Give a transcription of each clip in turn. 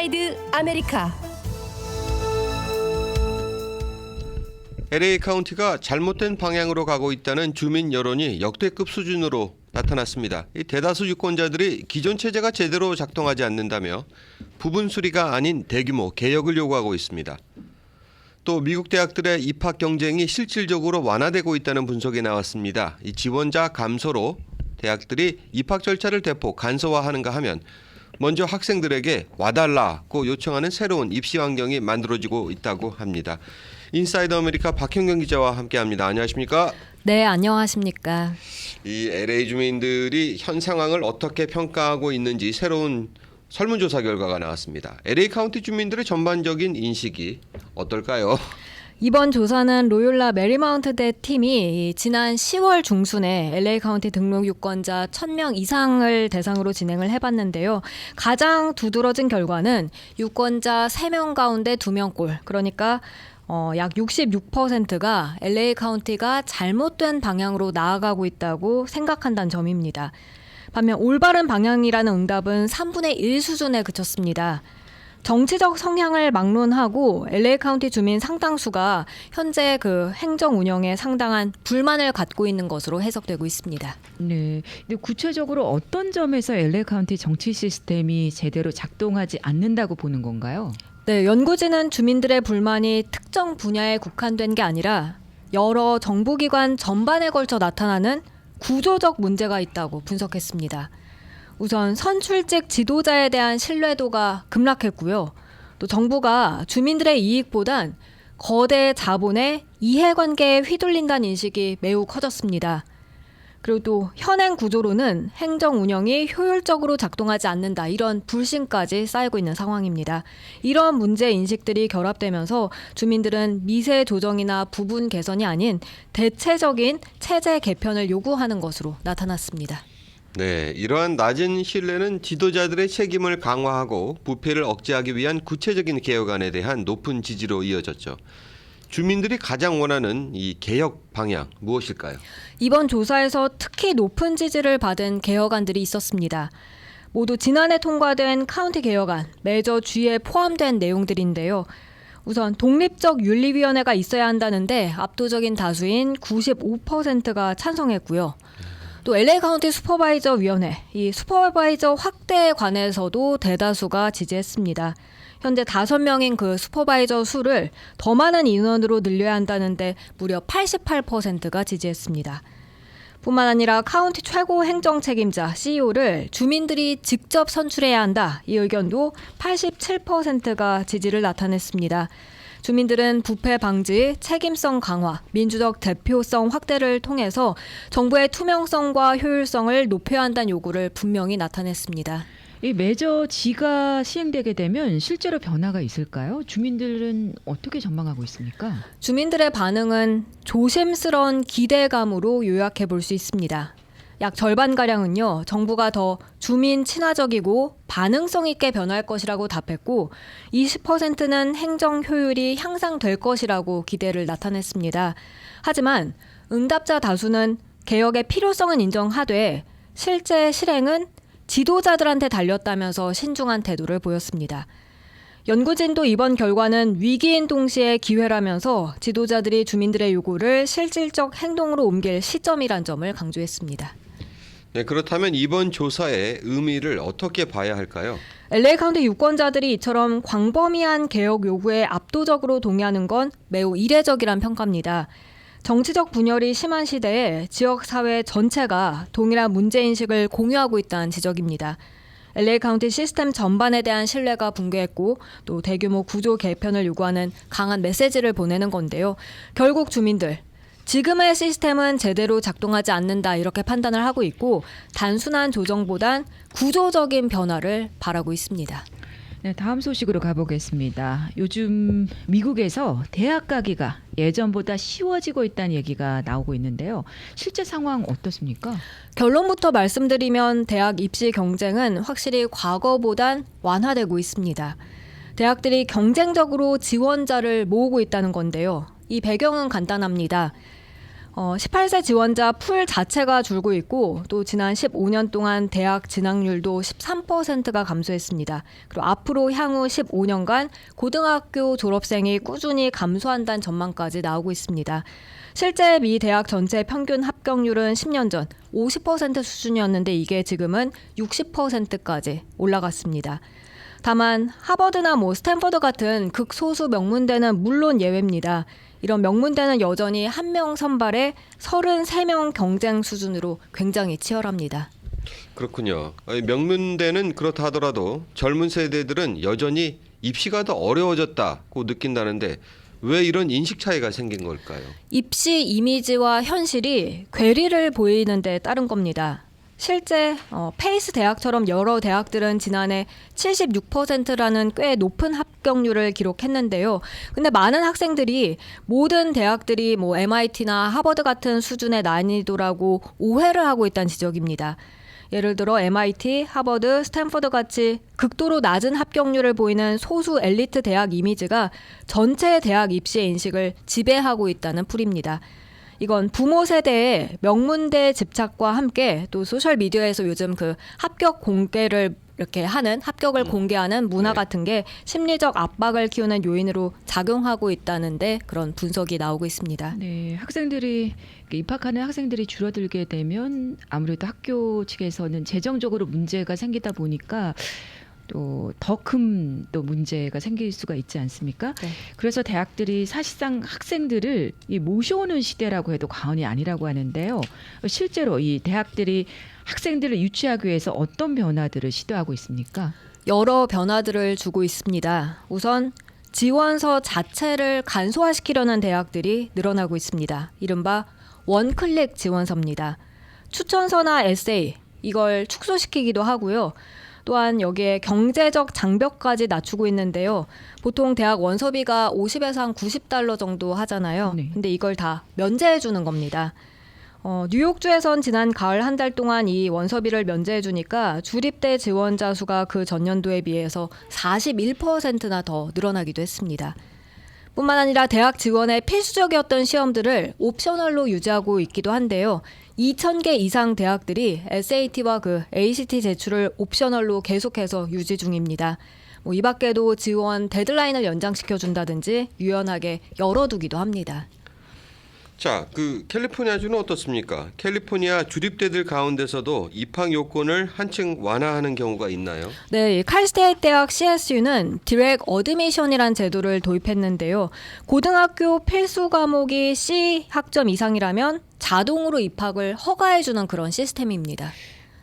인사이드 아메리카 LA 카운티가 잘못된 방향으로 가고 있다는 주민 여론이 역대급 수준으로 나타났습니다. 이 대다수 유권자들이 기존 체제가 제대로 작동하지 않는다며 부분 수리가 아닌 대규모 개혁을 요구하고 있습니다. 또 미국 대학들의 입학 경쟁이 실질적으로 완화되고 있다는 분석이 나왔습니다. 이 지원자 감소로 대학들이 입학 절차를 대폭 간소화하는가 하면 먼저 학생들에게 와달라고 요청하는 새로운 입시 환경이 만들어지고 있다고 합니다. 인사이드 아메리카 박형경 기자와 함께합니다. 안녕하십니까? 네, 안녕하십니까. 이 LA 주민들이 현 상황을 어떻게 평가하고 있는지 새로운 설문조사 결과가 나왔습니다. LA 카운티 주민들의 전반적인 인식이 어떨까요? 이번 조사는 로욜라 메리마운트대 팀이 이 지난 10월 중순에 LA 카운티 등록 유권자 1000명 이상을 대상으로 진행을 해봤는데요. 가장 두드러진 결과는 유권자 3명 가운데 2명꼴, 그러니까 어, 약 66%가 LA 카운티가 잘못된 방향으로 나아가고 있다고 생각한다는 점입니다. 반면 올바른 방향이라는 응답은 3분의 1 수준에 그쳤습니다. 정치적 성향을 막론하고 LA 카운티 주민 상당수가 현재 그 행정 운영에 상당한 불만을 갖고 있는 것으로 해석되고 있습니다. 네. 근데 구체적으로 어떤 점에서 LA 카운티 정치 시스템이 제대로 작동하지 않는다고 보는 건가요? 네, 연구진은 주민들의 불만이 특정 분야에 국한된 게 아니라 여러 정부기관 전반에 걸쳐 나타나는 구조적 문제가 있다고 분석했습니다. 우선 선출직 지도자에 대한 신뢰도가 급락했고요. 또 정부가 주민들의 이익보단 거대 자본의 이해관계에 휘둘린다는 인식이 매우 커졌습니다. 그리고 또 현행 구조로는 행정 운영이 효율적으로 작동하지 않는다 이런 불신까지 쌓이고 있는 상황입니다. 이런 문제 인식들이 결합되면서 주민들은 미세 조정이나 부분 개선이 아닌 대체적인 체제 개편을 요구하는 것으로 나타났습니다. 네, 이러한 낮은 신뢰는 지도자들의 책임을 강화하고 부패를 억제하기 위한 구체적인 개혁안에 대한 높은 지지로 이어졌죠. 주민들이 가장 원하는 이 개혁 방향 무엇일까요? 이번 조사에서 특히 높은 지지를 받은 개혁안들이 있었습니다. 모두 지난해 통과된 카운티 개혁안 매저 G에 포함된 내용들인데요. 우선 독립적 윤리위원회가 있어야 한다는데 압도적인 다수인 95%가 찬성했고요. 또 LA 카운티 슈퍼바이저 위원회, 이 슈퍼바이저 확대에 관해서도 대다수가 지지했습니다. 현재 다섯 명인 그 슈퍼바이저 수를 더 많은 인원으로 늘려야 한다는데 무려 88%가 지지했습니다. 뿐만 아니라 카운티 최고 행정 책임자 CEO를 주민들이 직접 선출해야 한다. 이 의견도 87%가 지지를 나타냈습니다. 주민들은 부패 방지, 책임성 강화, 민주적 대표성 확대를 통해서 정부의 투명성과 효율성을 높여야 한다는 요구를 분명히 나타냈습니다. 이 메저 G가 시행되게 되면 실제로 변화가 있을까요? 주민들은 어떻게 전망하고 있습니까? 주민들의 반응은 조심스러운 기대감으로 요약해 볼 수 있습니다. 약 절반 가량은요, 정부가 더 주민 친화적이고 반응성 있게 변할 것이라고 답했고, 20%는 행정 효율이 향상될 것이라고 기대를 나타냈습니다. 하지만 응답자 다수는 개혁의 필요성은 인정하되, 실제 실행은 지도자들한테 달렸다면서 신중한 태도를 보였습니다. 연구진도 이번 결과는 위기인 동시에 기회라면서 지도자들이 주민들의 요구를 실질적 행동으로 옮길 시점이란 점을 강조했습니다. 네, 그렇다면 이번 조사의 의미를 어떻게 봐야 할까요? LA 카운티 유권자들이 이처럼 광범위한 개혁 요구에 압도적으로 동의하는 건 매우 이례적이란 평가입니다. 정치적 분열이 심한 시대에 지역 사회 전체가 동일한 문제 인식을 공유하고 있다는 지적입니다. LA 카운티 시스템 전반에 대한 신뢰가 붕괴했고 또 대규모 구조 개편을 요구하는 강한 메시지를 보내는 건데요. 결국 주민들 지금의 시스템은 제대로 작동하지 않는다 이렇게 판단을 하고 있고 단순한 조정보단 구조적인 변화를 바라고 있습니다. 네, 다음 소식으로 가보겠습니다. 요즘 미국에서 대학 가기가 예전보다 쉬워지고 있다는 얘기가 나오고 있는데요. 실제 상황 어떻습니까? 결론부터 말씀드리면 대학 입시 경쟁은 확실히 과거보단 완화되고 있습니다. 대학들이 경쟁적으로 지원자를 모으고 있다는 건데요. 이 배경은 간단합니다. 어, 18세 지원자 풀 자체가 줄고 있고 또 지난 15년 동안 대학 진학률도 13%가 감소했습니다. 그리고 앞으로 향후 15년간 고등학교 졸업생이 꾸준히 감소한다는 전망까지 나오고 있습니다. 실제 미 대학 전체 평균 합격률은 10년 전 50% 수준이었는데 이게 지금은 60%까지 올라갔습니다. 다만 하버드나 뭐 스탠퍼드 같은 극소수 명문대는 물론 예외입니다. 이런 명문대는 여전히 한 명 선발에 33명 경쟁 수준으로 굉장히 치열합니다. 그렇군요. 아니, 명문대는 그렇다 하더라도 젊은 세대들은 여전히 입시가 더 어려워졌다고 느낀다는데 왜 이런 인식 차이가 생긴 걸까요? 입시 이미지와 현실이 괴리를 보이는 데 따른 겁니다. 실제 어, 페이스 대학처럼 여러 대학들은 지난해 76%라는 꽤 높은 합격률을 기록했는데요. 근데 많은 학생들이 모든 대학들이 뭐 MIT나 하버드 같은 수준의 난이도라고 오해를 하고 있다는 지적입니다. 예를 들어 MIT, 하버드, 스탠퍼드 같이 극도로 낮은 합격률을 보이는 소수 엘리트 대학 이미지가 전체 대학 입시의 인식을 지배하고 있다는 풀입니다. 이건 부모 세대의 명문대 집착과 함께 또 소셜 미디어에서 요즘 그 합격 공개를 이렇게 하는 합격을 공개하는 문화 네. 같은 게 심리적 압박을 키우는 요인으로 작용하고 있다는데 그런 분석이 나오고 있습니다. 네, 학생들이 입학하는 학생들이 줄어들게 되면 아무래도 학교 측에서는 재정적으로 문제가 생기다 보니까 또 더 큰 또 문제가 생길 수가 있지 않습니까? 네. 그래서 대학들이 사실상 학생들을 이 모셔오는 시대라고 해도 과언이 아니라고 하는데요. 실제로 이 대학들이 학생들을 유치하기 위해서 어떤 변화들을 시도하고 있습니까? 여러 변화들을 주고 있습니다. 우선 지원서 자체를 간소화시키려는 대학들이 늘어나고 있습니다. 이른바 원클릭 지원서입니다. 추천서나 에세이 이걸 축소시키기도 하고요. 또한 여기에 경제적 장벽까지 낮추고 있는데요. 보통 대학 원서비가 50에서 한 90달러 정도 하잖아요. 네. 근데 이걸 다 면제해 주는 겁니다. 어, 뉴욕주에선 지난 가을 한 달 동안 이 원서비를 면제해 주니까 주립대 지원자 수가 그 전년도에 비해서 41%나 더 늘어나기도 했습니다. 뿐만 아니라 대학 지원에 필수적이었던 시험들을 옵셔널로 유지하고 있기도 한데요. 2,000개 이상 대학들이 SAT와 그 ACT 제출을 옵셔널로 계속해서 유지 중입니다. 뭐 이 밖에도 지원 데드라인을 연장시켜 준다든지 유연하게 열어두기도 합니다. 자, 그 캘리포니아주는 어떻습니까? 캘리포니아 주립대들 가운데서도 입학 요건을 한층 완화하는 경우가 있나요? 네, 이 칼스테이트 대학 CSU는 디렉 어드미션이란 제도를 도입했는데요. 고등학교 필수 과목이 C 학점 이상이라면 자동으로 입학을 허가해주는 그런 시스템입니다.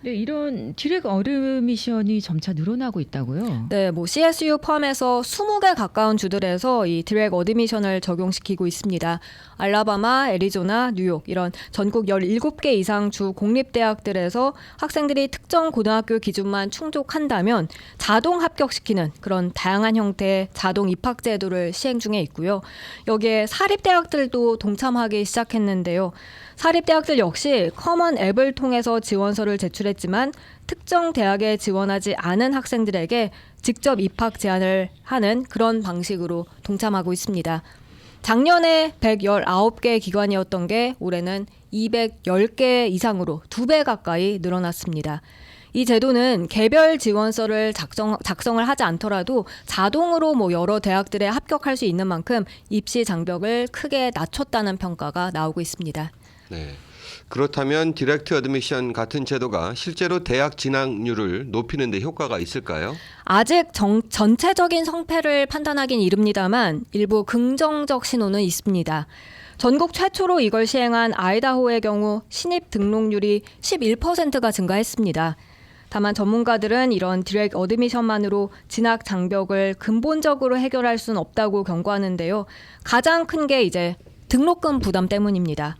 네, 이런 디렉 어드미션이 점차 늘어나고 있다고요. 네, 뭐 CSU 포함해서 20개 가까운 주들에서 이 디렉 어드 미션을 적용시키고 있습니다. 알라바마, 애리조나, 뉴욕 이런 전국 17개 이상 주 공립 대학들에서 학생들이 특정 고등학교 기준만 충족한다면 자동 합격시키는 그런 다양한 형태의 자동 입학 제도를 시행 중에 있고요. 여기에 사립 대학들도 동참하기 시작했는데요. 사립 대학들 역시 커먼 앱을 통해서 지원서를 제출 했지만 특정 대학에 지원하지 않은 학생들에게 직접 입학 제안을 하는 그런 방식으로 동참하고 있습니다. 작년에 119개 기관이었던 게 올해는 210개 이상으로 두 배 가까이 늘어났습니다. 이 제도는 개별 지원서를 작성, 작성을 하지 않더라도 자동으로 뭐 여러 대학들에 합격할 수 있는 만큼 입시 장벽을 크게 낮췄다는 평가가 나오고 있습니다. 네. 그렇다면 디렉트 어드미션 같은 제도가 실제로 대학 진학률을 높이는 데 효과가 있을까요? 아직 정- 전체적인 성패를 판단하긴 이릅니다만 일부 긍정적 신호는 있습니다. 전국 최초로 이걸 시행한 아이다호의 경우 신입 등록률이 11%가 증가했습니다. 다만 전문가들은 이런 디렉 어드미션만으로 진학 장벽을 근본적으로 해결할 수는 없다고 경고하는데요. 가장 큰 게 이제 등록금 부담 때문입니다.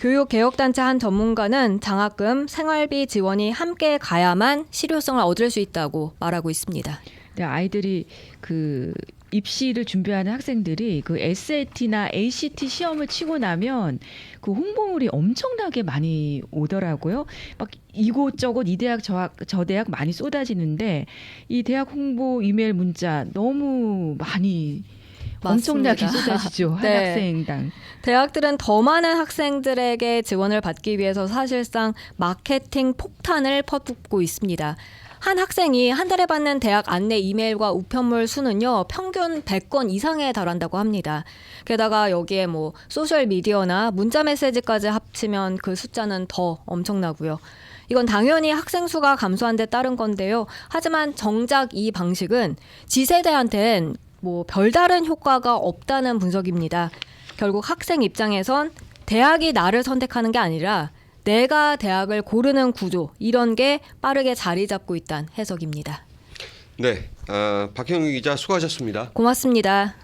교육개혁단체 한 전문가는 장학금, 생활비 지원이 함께 가야만 실효성을 얻을 수 있다고 말하고 있습니다. 네, 아이들이 그 입시를 준비하는 학생들이 그 SAT나 ACT 시험을 치고 나면 그 홍보물이 엄청나게 많이 오더라고요. 막 이곳저곳 이 대학 저, 학, 저 대학 많이 쏟아지는데 이 대학 홍보 이메일 문자 너무 많이 엄청나게. 쏟아지죠 한 네. 학생당. 대학들은 더 많은 학생들에게 지원을 받기 위해서 사실상 마케팅 폭탄을 퍼붓고 있습니다. 한 학생이 한 달에 받는 대학 안내 이메일과 우편물 수는요, 평균 100건 이상에 달한다고 합니다. 게다가 여기에 뭐 소셜 미디어나 문자 메시지까지 합치면 그 숫자는 더 엄청나고요. 이건 당연히 학생 수가 감소한 데 따른 건데요. 하지만 정작 이 방식은 지세대한텐 뭐 별다른 효과가 없다는 분석입니다. 결국 학생 입장에선 대학이 나를 선택하는 게 아니라 내가 대학을 고르는 구조 이런 게 빠르게 자리 잡고 있다는 해석입니다. 네, 어, 박형규 기자 수고하셨습니다. 고맙습니다.